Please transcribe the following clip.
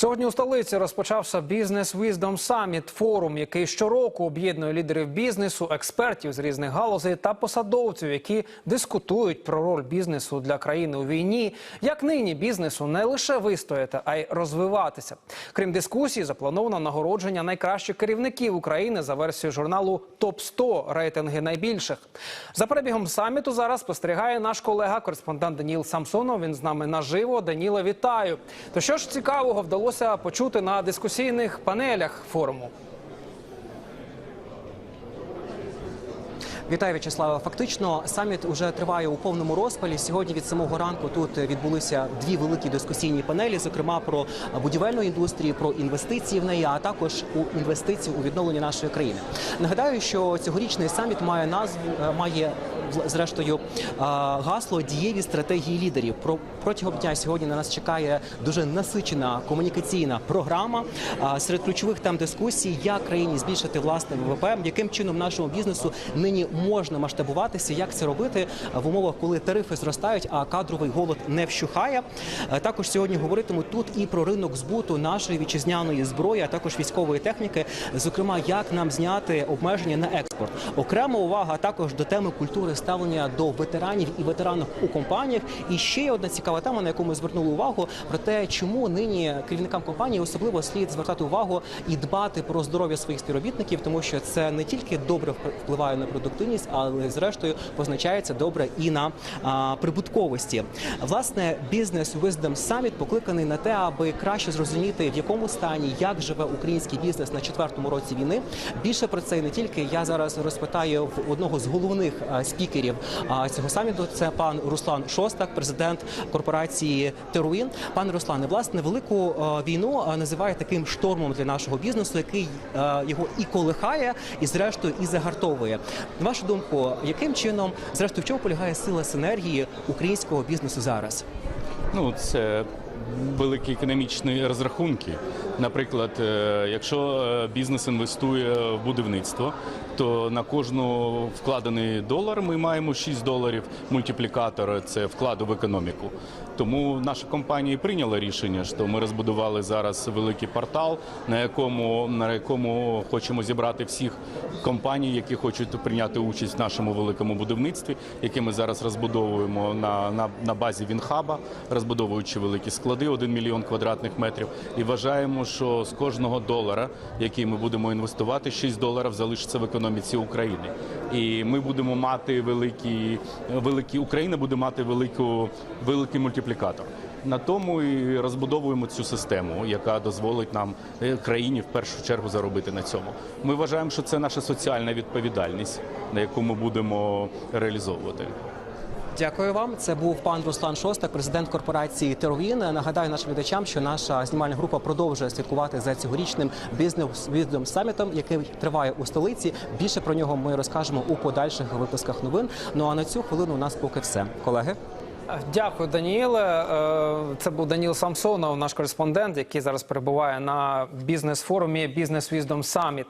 Сьогодні у столиці розпочався бізнес Wisdom Summit – форум, який щороку об'єднує лідерів бізнесу, експертів з різних галузей та посадовців, які дискутують про роль бізнесу для країни у війні. Як нині бізнесу не лише вистояти, а й розвиватися. Крім дискусії, заплановано нагородження найкращих керівників України за версією журналу Топ 100 рейтинги найбільших. За перебігом саміту зараз спостерігає наш колега, кореспондент Даніл Самсонов. Він з нами наживо. Даніле, вітаю. То що ж цікавого вдалося почути на дискусійних панелях форуму? Вітаю, В'ячеславе. Фактично, саміт уже триває у повному розпалі. Сьогодні від самого ранку тут відбулися дві великі дискусійні панелі, зокрема про будівельну індустрію, про інвестиції в неї, а також у інвестиції у відновлення нашої країни. Нагадаю, що цьогорічний саміт має назву е, має зрештою гасло дієві стратегії лідерів. Про протягом дня сьогодні на нас чекає дуже насичена комунікаційна програма. Серед ключових тем дискусій, як країні збільшити власне ВВП, яким чином нашому бізнесу нині можна масштабуватися, як це робити в умовах, коли тарифи зростають, а кадровий голод не вщухає. Е, Також сьогодні говоритимуть тут і про ринок збуту нашої вітчизняної зброї, а також військової техніки, зокрема, як нам зняти обмеження на експорт. Окрема увага також до теми культури ставлення до ветеранів і ветеранок у компаніях. І ще є одна цікава тема, на яку ми звернули увагу, про те, чому нині керівникам компанії особливо слід звертати увагу і дбати про здоров'я своїх співробітників, тому що це не тільки добре вп- впливає на продуктивність, але зрештою позначається добре і на а, прибутковості. Власне, бізнес Wisdom Summit покликаний на те, аби краще зрозуміти, в якому стані як живе український бізнес на четвертому році війни. Більше про це не тільки я зараз розпитаю в одного з головних а, спікерів цього саміту. Це пан Руслан Шостак, президент корпорації Теруїн. Пане Руслане, власне, велику війну називає таким штормом для нашого бізнесу, який його і колихає, і зрештою і загартовує. На вашу думку, яким чином, зрештою, в чому полягає сила синергії українського бізнесу зараз? Ну, це великі економічні розрахунки. Наприклад, е, якщо е, бізнес інвестує в будівництво, то на кожну вкладений долар ми маємо 6 доларів мультиплікатор це вкладу в економіку. Тому наша компанія прийняла рішення, що ми розбудували зараз великий портал, на якому на якому хочемо зібрати всіх компаній, які хочуть прийняти участь в нашому великому будівництві, яке ми зараз розбудовуємо на, на, на базі Вінхаба, розбудовуючи великі склади, 1 мільйон квадратних метрів. І вважаємо, що з кожного долара, який ми будемо інвестувати, 6 доларів залишиться в економіці України. І ми будемо мати великі, великі Україна буде мати велику, великий мультиплікатор. На тому і розбудовуємо цю систему, яка дозволить нам е, країні в першу чергу заробити на цьому. Ми вважаємо, що це наша соціальна відповідальність, на яку ми будемо реалізовувати. Дякую вам. Це був пан Руслан Шостак, президент корпорації Теровін. Нагадаю нашим глядачам, що наша знімальна група продовжує слідкувати за цьогорічним бізнес самітом, який триває у столиці. Більше про нього ми розкажемо у подальших випусках новин. Ну а на цю хвилину у нас поки все, колеги. Дякую, Даніеле. Е, Це був Даніл Самсонов, наш кореспондент, який зараз перебуває на бізнес-форумі Бізнес Wisdom Summit.